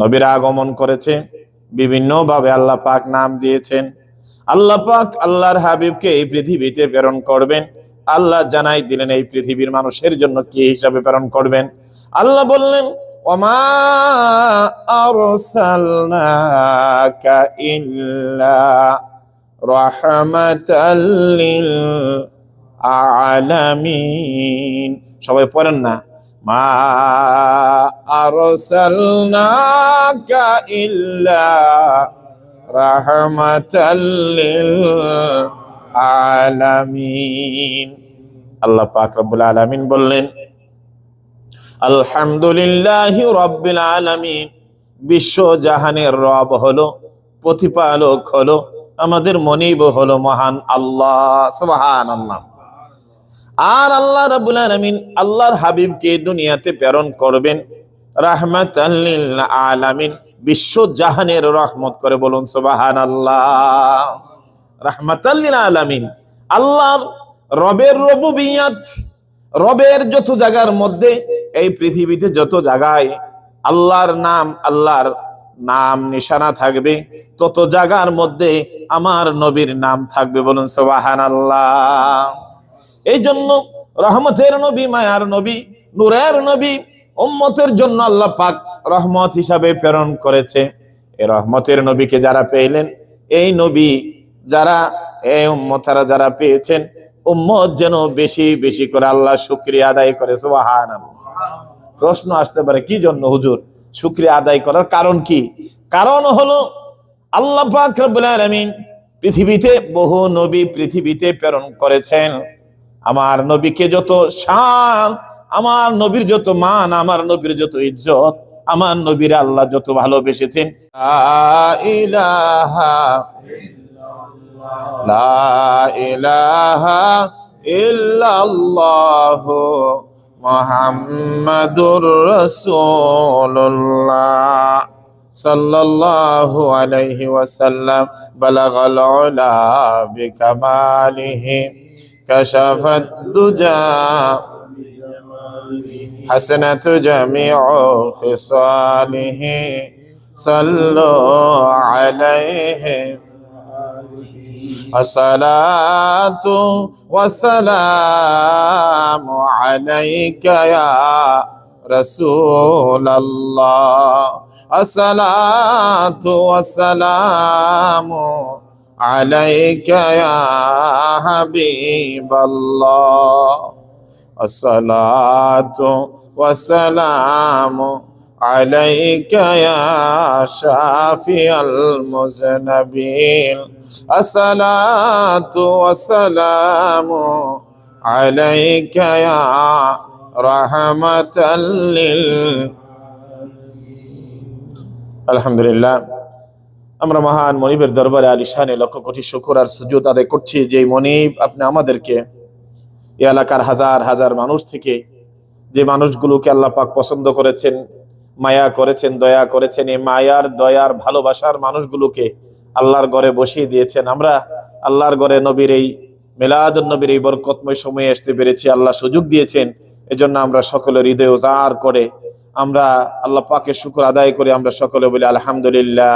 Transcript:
নবীর আগমন করেছে বিভিন্ন ভাবে আল্লাহ পাক নাম দিয়েছেন। আল্লাহ পাক আল্লাহর হাবিবকে এই পৃথিবীতে প্রেরণ করবেন। আল্লাহ জানাই দিলেন এই পৃথিবীর মানুষের জন্য কি হিসাবে প্রেরণ করবেন। আল্লাহ বললেন সবাই পড়েন না। আরসালনাকা ইল্লা রাহমাতাল লিল আলামিন। আল্লাহ পাক রব্বুল আলামিন বললেন, আলহামদুলিল্লাহ রব্বিল আলামিন। বিশ্ব জাহানের রব হলো, প্রতিপালক হলো, আমাদের মনিব হলো মহান আল্লাহ। সুবহান আল্লাহ আর আল্লাহ রাব্বুল আলামিন আল্লাহর হাবিবকে দুনিয়াতে প্রেরণ করবেন। রাহমাতাল লিল আলামিন, বিশ্ব জাহানের রহমত করে বলুন সুবহান আল্লাহ রাহমাতাল লিল আলামিন, আল্লাহর রবের রবু রবুবিয়াত, রবের যত জায়গার মধ্যে, এই পৃথিবীতে যত জায়গায় আল্লাহর নাম আল্লাহর নাম নিশানা থাকবে, তত জায়গার মধ্যে আমার নবীর নাম থাকবে বলুন সোবাহান আল্লাহ এই জন্য রহমতের নবী, মায়ার নবী, নূরের নবী, উম্মতের জন্য আল্লাহ পাক রহমত হিসাবে প্রেরণ করেছে। এই রহমতের নবীকে যারা পেলেন, এই নবী যারা, এই উম্মতারা যারা পেয়েছেন, উম্মত যেন বেশি বেশি করে আল্লাহ শুক্রিয়া আদায় করে সুবাহান প্রশ্ন আসতে পারে, কি জন্য হুজুর? শুক্রিয়া আদায় করার কারণ কি? কারণ হলো, আল্লাহ পাক রব্বুল আলামিন পৃথিবীতে বহু নবী পৃথিবীতে প্রেরণ করেছেন। আমার নবীকে যত শান, আমার নবীর যত মান, আমার নবীর যত ইজ্জত, আমার নবীর আল্লাহ যত ভালোবেসেছেন ইল্লাল্লাহ মুহাম্মাদুর আলাইহি ওয়াসাল্লাম كشف الدجى. حسنة جميع خصاله. صلوا عليه. الصلاة والسلام عليك يا رسول الله. الصلاة والسلام عليك يا حبيب الله. الصلاة والسلام عليك يا شافي المذنبين. الصلاة والسلام عليك يا رحمة لل الحمد لله. আমরা মহান মনিবের দরবারে আলিশানে লক্ষ কোটি শুকুর আর সুযোগ আদায় করছি। যে মনিব আপনি আমাদেরকে এই এলাকার হাজার হাজার মানুষ থেকে যে মানুষগুলোকে আল্লাহ পাক পছন্দ করেছেন, মায়া করেছেন, দয়া করেছেন, এই মায়ার, দয়ার, ভালোবাসার মানুষগুলোকে আল্লাহর ঘরে বসিয়ে দিয়েছেন। আমরা আল্লাহর ঘরে নবীর এই মেলাদ নবীর এই বরকতময় সময়ে আসতে পেরেছি। আল্লাহ সুযোগ দিয়েছেন। এজন্য আমরা সকলের হৃদয় উজাড় করে আমরা আল্লাহ পাকে শুকুর আদায় করে আমরা সকলে বলি আলহামদুলিল্লাহ।